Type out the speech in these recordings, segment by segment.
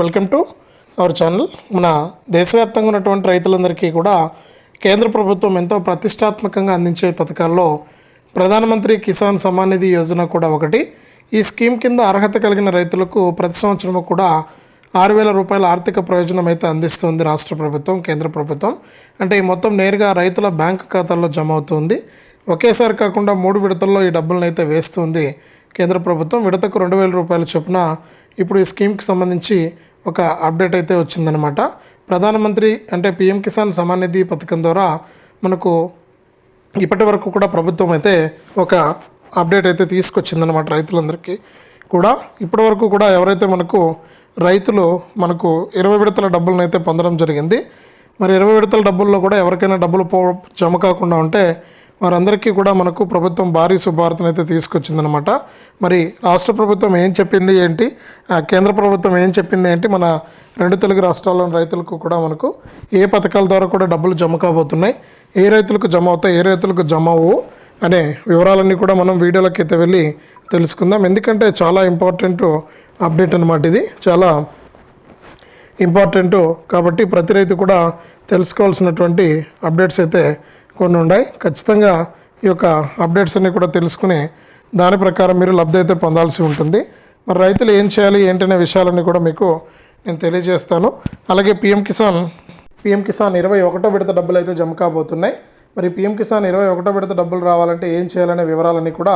Welcome to our channel. మన దేశవ్యాప్తంగా ఉన్నటువంటి రైతులందరికీ కూడా కేంద్ర ప్రభుత్వం ఎంతో ప్రతిష్టాత్మకంగా అందించే పథకాల్లో ప్రధానమంత్రి కిసాన్ సమ్మాన్ నిధి యోజన కూడా ఒకటి. ఈ స్కీమ్ కింద అర్హత కలిగిన రైతులకు ప్రతి సంవత్సరం కూడా ఆరు వేల రూపాయల ఆర్థిక ప్రయోజనం అయితే అందిస్తుంది రాష్ట్ర ప్రభుత్వం కేంద్ర ప్రభుత్వం. అంటే ఈ మొత్తం నేరుగా రైతుల బ్యాంకు ఖాతాల్లో జమ అవుతుంది. ఒకేసారి కాకుండా మూడు విడతల్లో ఈ డబ్బులను అయితే వేస్తుంది కేంద్ర ప్రభుత్వం విడతకు రెండు వేల రూపాయల చొప్పున ఇప్పుడు ఈ స్కీమ్కి సంబంధించి ఒక అప్డేట్ అయితే వచ్చిందనమాట ప్రధానమంత్రి అంటే పిఎం కిసాన్ సమాన్ నిధి పథకం ద్వారా మనకు ఇప్పటి వరకు కూడా ప్రభుత్వం అయితే ఒక అప్డేట్ అయితే తీసుకొచ్చిందనమాట రైతులందరికీ కూడా. ఇప్పటి వరకు కూడా ఎవరైతే మనకు రైతులు మనకు ఇరవై విడతల డబ్బులను అయితే పొందడం జరిగింది. మరి ఇరవై విడతల డబ్బుల్లో కూడా ఎవరికైనా డబ్బులు పో జమ కాకుండా ఉంటే వారందరికీ కూడా మనకు ప్రభుత్వం భారీ శుభార్తను అయితే తీసుకొచ్చిందనమాట మరి రాష్ట్ర ప్రభుత్వం ఏం చెప్పింది ఏంటి? ఆ కేంద్ర ప్రభుత్వం ఏం చెప్పింది ఏంటి? మన రెండు తెలుగు రాష్ట్రాల్లోని రైతులకు కూడా మనకు ఏ పథకాల ద్వారా కూడా డబ్బులు జమ కాబోతున్నాయి? ఏ రైతులకు జమ అవుతాయి? ఏ రైతులకు జమ అవ్వు అనే వివరాలన్నీ కూడా మనం వీడియోలోకి అయితే వెళ్ళి తెలుసుకుందాం. ఎందుకంటే చాలా ఇంపార్టెంట్ అప్డేట్ అనమాట ఇది. చాలా ఇంపార్టెంట్ కాబట్టి ప్రతి రైతు కూడా తెలుసుకోవాల్సినటువంటి అప్డేట్స్ అయితే కొన్ని ఉన్నాయి. ఖచ్చితంగా ఈ యొక్క అప్డేట్స్ అన్ని కూడా తెలుసుకుని దాని ప్రకారం మీరు లబ్ధి అయితే పొందాల్సి ఉంటుంది. మరి రైతులు ఏం చేయాలి ఏంటనే విషయాలన్నీ కూడా మీకు నేను తెలియజేస్తాను. అలాగే పిఎం కిసాన్ పిఎం కిసాన్ ఇరవై ఒకటో విడత డబ్బులు అయితే జమ కాబోతున్నాయి. మరి పిఎం కిసాన్ ఇరవై ఒకటో విడత డబ్బులు రావాలంటే ఏం చేయాలనే వివరాలన్నీ కూడా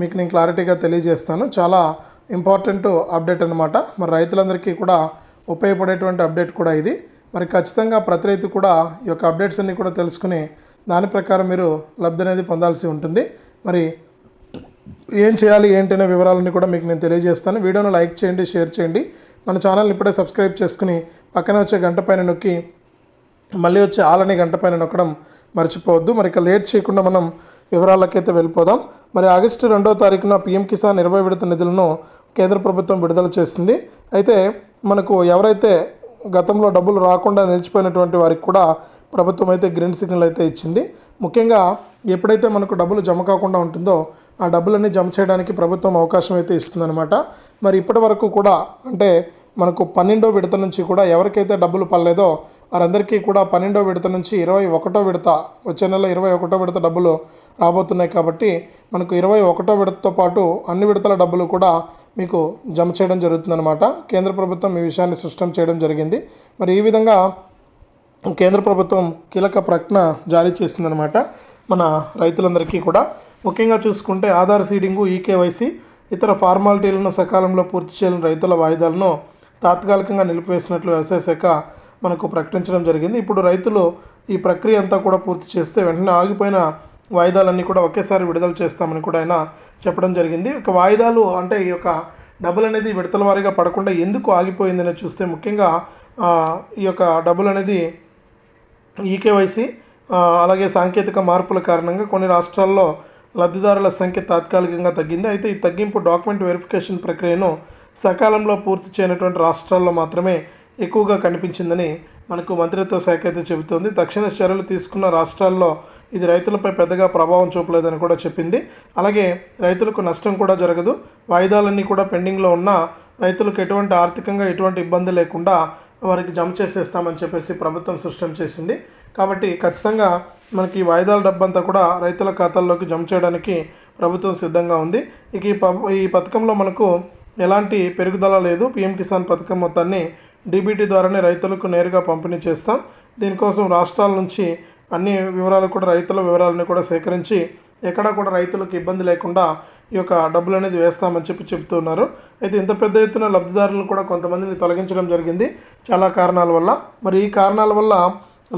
మీకు నేను క్లారిటీగా తెలియజేస్తాను. చాలా ఇంపార్టెంట్ అప్డేట్ అనమాట మరి రైతులందరికీ కూడా ఉపయోగపడేటువంటి అప్డేట్ కూడా ఇది. మరి ఖచ్చితంగా ప్రతి రైతు కూడా ఈ యొక్క అప్డేట్స్ అన్నీ కూడా తెలుసుకుని దాని ప్రకారం మీరు లబ్ధి అనేది పొందాల్సి ఉంటుంది. మరి ఏం చేయాలి ఏంటనే వివరాలన్నీ కూడా మీకు నేను తెలియజేస్తాను. వీడియోను లైక్ చేయండి షేర్ చేయండి. మన ఛానల్ని ఇప్పుడే సబ్స్క్రైబ్ చేసుకుని పక్కన వచ్చే గంట పైన నొక్కి మళ్ళీ వచ్చే ఆలని గంట పైన నొక్కడం మర్చిపోవద్దు. మరి ఇక లేట్ చేయకుండా మనం వివరాలకైతే వెళ్ళిపోదాం. మరి ఆగస్టు రెండో తారీఖున పిఎం కిసాన్ ఇరవై విడత నిధులను కేంద్ర ప్రభుత్వం విడుదల చేసింది. అయితే మనకు ఎవరైతే గతంలో డబ్బులు రాకుండా నిలిచిపోయినటువంటి వారికి కూడా ప్రభుత్వం అయితే గ్రీన్ సిగ్నల్ అయితే ఇచ్చింది. ముఖ్యంగా ఎప్పుడైతే మనకు డబ్బులు జమ కాకుండా ఉంటుందో ఆ డబ్బులన్నీ జమ చేయడానికి ప్రభుత్వం అవకాశం అయితే ఇస్తుందన్నమాట. మరి ఇప్పటి వరకు కూడా అంటే మనకు పన్నెండో విడత నుంచి కూడా ఎవరికైతే డబ్బులు పడలేదో వారందరికీ కూడా పన్నెండో విడత నుంచి ఇరవై ఒకటో విడత వచ్చే నెల ఇరవై ఒకటో విడత డబ్బులు రాబోతున్నాయి కాబట్టి మనకు ఇరవై ఒకటో విడతతో పాటు అన్ని విడతల డబ్బులు కూడా మీకు జమ చేయడం జరుగుతుందన్నమాట. కేంద్ర ప్రభుత్వం ఈ విషయాన్ని స్పష్టం చేయడం జరిగింది. మరి ఈ విధంగా కేంద్ర ప్రభుత్వం కీలక ప్రకటన జారీ చేసిందనమాట మన రైతులందరికీ కూడా. ముఖ్యంగా చూసుకుంటే ఆధార్ సీడింగు ఈకేవైసీ ఇతర ఫార్మాలిటీలను సకాలంలో పూర్తి చేయని రైతుల వాయిదాలను తాత్కాలికంగా నిలిపివేసినట్లు వ్యవసాయ శాఖ మనకు ప్రకటించడం జరిగింది. ఇప్పుడు రైతులు ఈ ప్రక్రియ అంతా కూడా పూర్తి చేస్తే వెంటనే ఆగిపోయిన వాయిదాలన్నీ కూడా ఒకేసారి విడుదల చేస్తామని కూడా ఆయన చెప్పడం జరిగింది. ఇక వాయిదాలు అంటే ఈ యొక్క డబ్బులు అనేది విడతల వారీగా పడకుండా ఎందుకు ఆగిపోయిందని చూస్తే ముఖ్యంగా ఈ యొక్క డబ్బులు అనేది ఈకేవైసీ అలాగే సాంకేతిక మార్పుల కారణంగా కొన్ని రాష్ట్రాల్లో లబ్ధిదారుల సంఖ్య తాత్కాలికంగా తగ్గింది. అయితే ఈ తగ్గింపు డాక్యుమెంట్ వెరిఫికేషన్ ప్రక్రియను సకాలంలో పూర్తి చేయనటువంటి రాష్ట్రాల్లో మాత్రమే ఎక్కువగా కనిపించిందని మనకు మంత్రిత్వ శాఖ అయితే చెబుతోంది. తక్షణ చర్యలు తీసుకున్న రాష్ట్రాల్లో ఇది రైతులపై పెద్దగా ప్రభావం చూపలేదని కూడా చెప్పింది. అలాగే రైతులకు నష్టం కూడా జరగదు. వాయిదాలన్నీ కూడా పెండింగ్లో ఉన్న రైతులకు ఎటువంటి ఆర్థికంగా ఎటువంటి ఇబ్బంది లేకుండా వారికి జమ చేసేస్తామని చెప్పేసి ప్రభుత్వం స్పష్టం చేసింది. కాబట్టి ఖచ్చితంగా మనకి ఈ వాయిదాల డబ్బంతా కూడా రైతుల ఖాతాల్లోకి జమ చేయడానికి ప్రభుత్వం సిద్ధంగా ఉంది. ఇక ఈ ప ఈ పథకంలో మనకు ఎలాంటి పెరుగుదల లేదు. పిఎం కిసాన్ పథకం మొత్తాన్ని డీబీటీ ద్వారానే రైతులకు నేరుగా పంపిణీ చేస్తాం. దీనికోసం రాష్ట్రాల నుంచి అన్ని వివరాలు కూడా రైతుల వివరాలను కూడా సేకరించి ఎక్కడా కూడా రైతులకు ఇబ్బంది లేకుండా ఈ యొక్క డబ్బులు అనేది వేస్తామని చెప్పి చెప్తున్నారు. అయితే ఇంత పెద్ద ఎత్తున లబ్ధిదారులను కూడా కొంతమందిని తొలగించడం జరిగింది. చాలా కారణాల వల్ల. మరి ఈ కారణాల వల్ల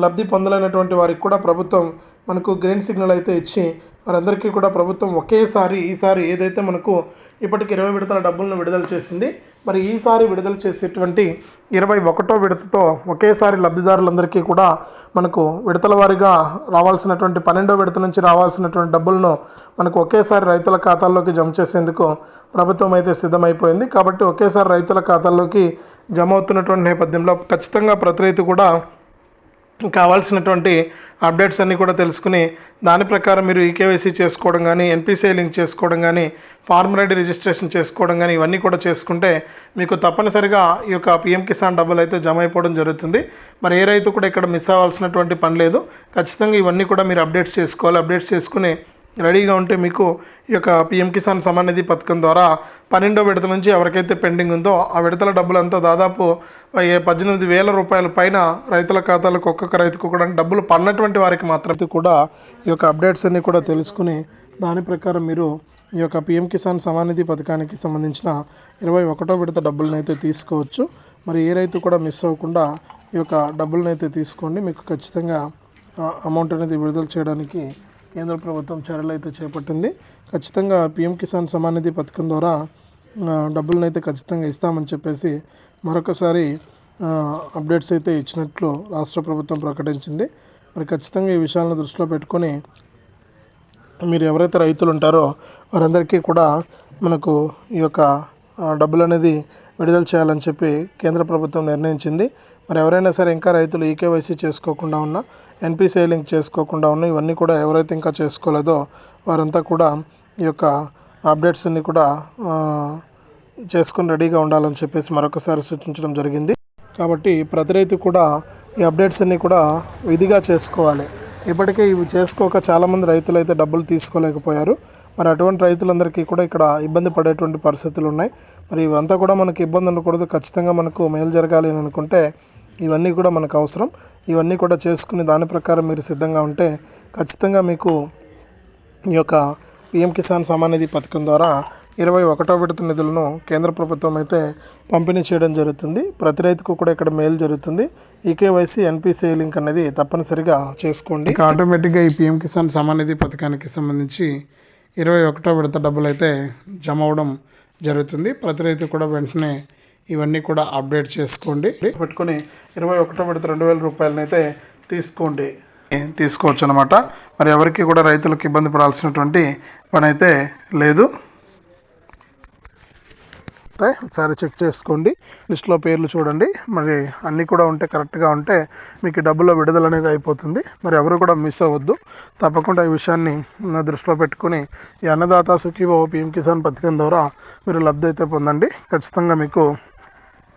లబ్ధి పొందలేనటువంటి వారికి కూడా ప్రభుత్వం మనకు గ్రీన్ సిగ్నల్ అయితే ఇచ్చి వారందరికీ కూడా ప్రభుత్వం ఒకేసారి ఈసారి ఏదైతే మనకు ఇప్పటికి ఇరవై విడతల డబ్బులను విడుదల చేసింది మరి ఈసారి విడుదల చేసేటువంటి ఇరవై ఒకటో విడతతో ఒకేసారి లబ్ధిదారులందరికీ కూడా మనకు విడతల వారీగా రావాల్సినటువంటి పన్నెండో విడత నుంచి రావాల్సినటువంటి డబ్బులను మనకు ఒకేసారి రైతుల ఖాతాల్లోకి జమ చేసేందుకు ప్రభుత్వం అయితే సిద్ధమైపోయింది. కాబట్టి ఒకేసారి రైతుల ఖాతాల్లోకి జమ అవుతున్నటువంటి నేపథ్యంలో ఖచ్చితంగా ప్రతి రైతు కూడా కావాల్సినటువంటి అప్డేట్స్ అన్నీ కూడా తెలుసుకుని దాని ప్రకారం మీరు ఈకేవైసీ చేసుకోవడం కానీ ఎన్పిసిఐ లింక్ చేసుకోవడం కానీ ఫార్మ్ రెడీ రిజిస్ట్రేషన్ చేసుకోవడం కానీ ఇవన్నీ కూడా చేసుకుంటే మీకు తప్పనిసరిగా ఈ యొక్క పిఎం కిసాన్ డబ్బులు అయితే జమ అయిపోవడం జరుగుతుంది. మరి ఏ రైతు కూడా ఇక్కడ మిస్ అవ్వాల్సినటువంటి పని లేదు. ఖచ్చితంగా ఇవన్నీ కూడా మీరు అప్డేట్స్ చేసుకోవాలి. అప్డేట్స్ చేసుకుని రెడీగా ఉంటే మీకు ఈ యొక్క పిఎం కిసాన్ సమాన్ నిధి పథకం ద్వారా పన్నెండో విడత నుంచి ఎవరికైతే పెండింగ్ ఉందో ఆ విడతల డబ్బులంతా దాదాపు పద్దెనిమిది వేల రూపాయల పైన రైతుల ఖాతాలకు ఒక్కొక్క రైతుకు కూడా డబ్బులు పన్నటువంటి వారికి మాత్రమే. కూడా ఈ యొక్క అప్డేట్స్ అన్నీ కూడా తెలుసుకుని దాని ప్రకారం మీరు ఈ యొక్క పిఎం కిసాన్ సమానిధి పథకానికి సంబంధించిన ఇరవై ఒకటో విడత డబ్బులను అయితే తీసుకోవచ్చు. మరి ఏ రైతు కూడా మిస్ అవ్వకుండా ఈ యొక్క డబ్బులను అయితే తీసుకోండి. మీకు ఖచ్చితంగా అమౌంట్ అనేది విడుదల చేయడానికి కేంద్ర ప్రభుత్వం చర్యలు అయితే చేపట్టింది. ఖచ్చితంగా పిఎం కిసాన్ సమాన్ నిధి పథకం ద్వారా డబ్బులను అయితే ఖచ్చితంగా ఇస్తామని చెప్పేసి మరొకసారి అప్డేట్స్ అయితే ఇచ్చినట్లు రాష్ట్ర ప్రభుత్వం ప్రకటించింది. మరి ఖచ్చితంగా ఈ విషయాలను దృష్టిలో పెట్టుకొని మీరు ఎవరైతే రైతులు ఉంటారో వారందరికీ కూడా మనకు ఈ యొక్క డబ్బులు అనేది విడుదల చేయాలని చెప్పి కేంద్ర ప్రభుత్వం నిర్ణయించింది. మరి ఎవరైనా సరే ఇంకా రైతులు ఈకేవైసీ చేసుకోకుండా ఉన్నా ఎన్పిసిఐ లింక్ చేసుకోకుండా ఉన్నా ఇవన్నీ కూడా ఎవరైతే ఇంకా చేసుకోలేదో వారంతా కూడా ఈ యొక్క అప్డేట్స్ అన్ని కూడా చేసుకుని రెడీగా ఉండాలని చెప్పేసి మరొకసారి సూచించడం జరిగింది. కాబట్టి ప్రతి రైతు కూడా ఈ అప్డేట్స్ అన్నీ కూడా విధిగా చేసుకోవాలి. ఇప్పటికే ఇవి చేసుకోక చాలామంది రైతులు అయితే డబ్బులు తీసుకోలేకపోయారు. మరి అటువంటి రైతులందరికీ కూడా ఇక్కడ ఇబ్బంది పడేటువంటి పరిస్థితులు ఉన్నాయి. మరి ఇవంతా కూడా మనకి ఇబ్బంది ఉండకూడదు. ఖచ్చితంగా మనకు మేలు జరగాలి అని అనుకుంటే ఇవన్నీ కూడా మనకు అవసరం. ఇవన్నీ కూడా చేసుకుని దాని ప్రకారం మీరు సిద్ధంగా ఉంటే ఖచ్చితంగా మీకు ఈ యొక్క పిఎం కిసాన్ సమాన్ నిధి పథకం ద్వారా ఇరవై ఒకటో విడత నిధులను కేంద్ర ప్రభుత్వం అయితే పంపిణీ చేయడం జరుగుతుంది. ప్రతి రైతుకు కూడా ఇక్కడ మేలు జరుగుతుంది. ఈకేవైసీ ఎన్పిసిఐ లింక్ అనేది తప్పనిసరిగా చేసుకోండి. ఇక ఆటోమేటిక్గా ఈ పిఎం కిసాన్ సమాన్ నిధి పథకానికి సంబంధించి ఇరవై ఒకటో విడత డబ్బులు అయితే జమ అవడం జరుగుతుంది. ప్రతి రైతు కూడా వెంటనే ఇవన్నీ కూడా అప్డేట్ చేసుకోండి. పెట్టుకొని ఇరవై ఒకటో విడత రెండు వేల రూపాయలనైతే తీసుకోండి. తీసుకోవచ్చు అనమాట మరి ఎవరికి కూడా రైతులకు ఇబ్బంది పడాల్సినటువంటి పని అయితే లేదు ఒకసారి చెక్ చేసుకోండి. లిస్ట్లో పేర్లు చూడండి. మరి అన్నీ కూడా ఉంటే కరెక్ట్గా ఉంటే మీకు డబ్బులో విడుదల అనేది అయిపోతుంది. మరి ఎవరు కూడా మిస్ అవ్వద్దు. తప్పకుండా ఈ విషయాన్ని నా దృష్టిలో పెట్టుకుని ఈ అన్నదాత సుఖీభావ పిఎం కిసాన్ పథకం ద్వారా మీరు లబ్ధి అయితే పొందండి. ఖచ్చితంగా మీకు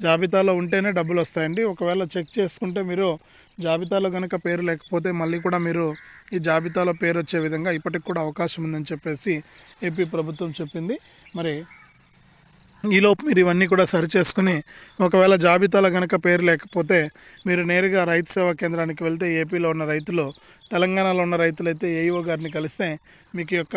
జాబితాలో ఉంటేనే డబ్బులు వస్తాయండి. ఒకవేళ చెక్ చేసుకుంటే మీరు జాబితాలో కనుక పేరు లేకపోతే మళ్ళీ కూడా మీరు ఈ జాబితాలో పేరు వచ్చే విధంగా ఇప్పటికి కూడా అవకాశం ఉందని చెప్పేసి ఏపీ ప్రభుత్వం చెప్పింది. మరి ఈలోపు మీరు ఇవన్నీ కూడా సరి చేసుకుని ఒకవేళ జాబితాలో కనుక పేరు లేకపోతే మీరు నేరుగా రైతు సేవా కేంద్రానికి వెళ్తే ఏపీలో ఉన్న రైతులు తెలంగాణలో ఉన్న రైతులైతే ఏఈఓ గారిని కలిస్తే మీకు యొక్క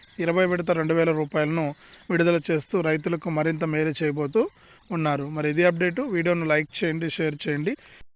ఇరవై విడత రెండు వేల రూపాయలను విడుదల చేస్తూ రైతులకు మరింత మేలు చేయబోతూ ఉన్నారు. మరి ఇది అప్డేటు. వీడియోను లైక్ చేయండి షేర్ చేయండి.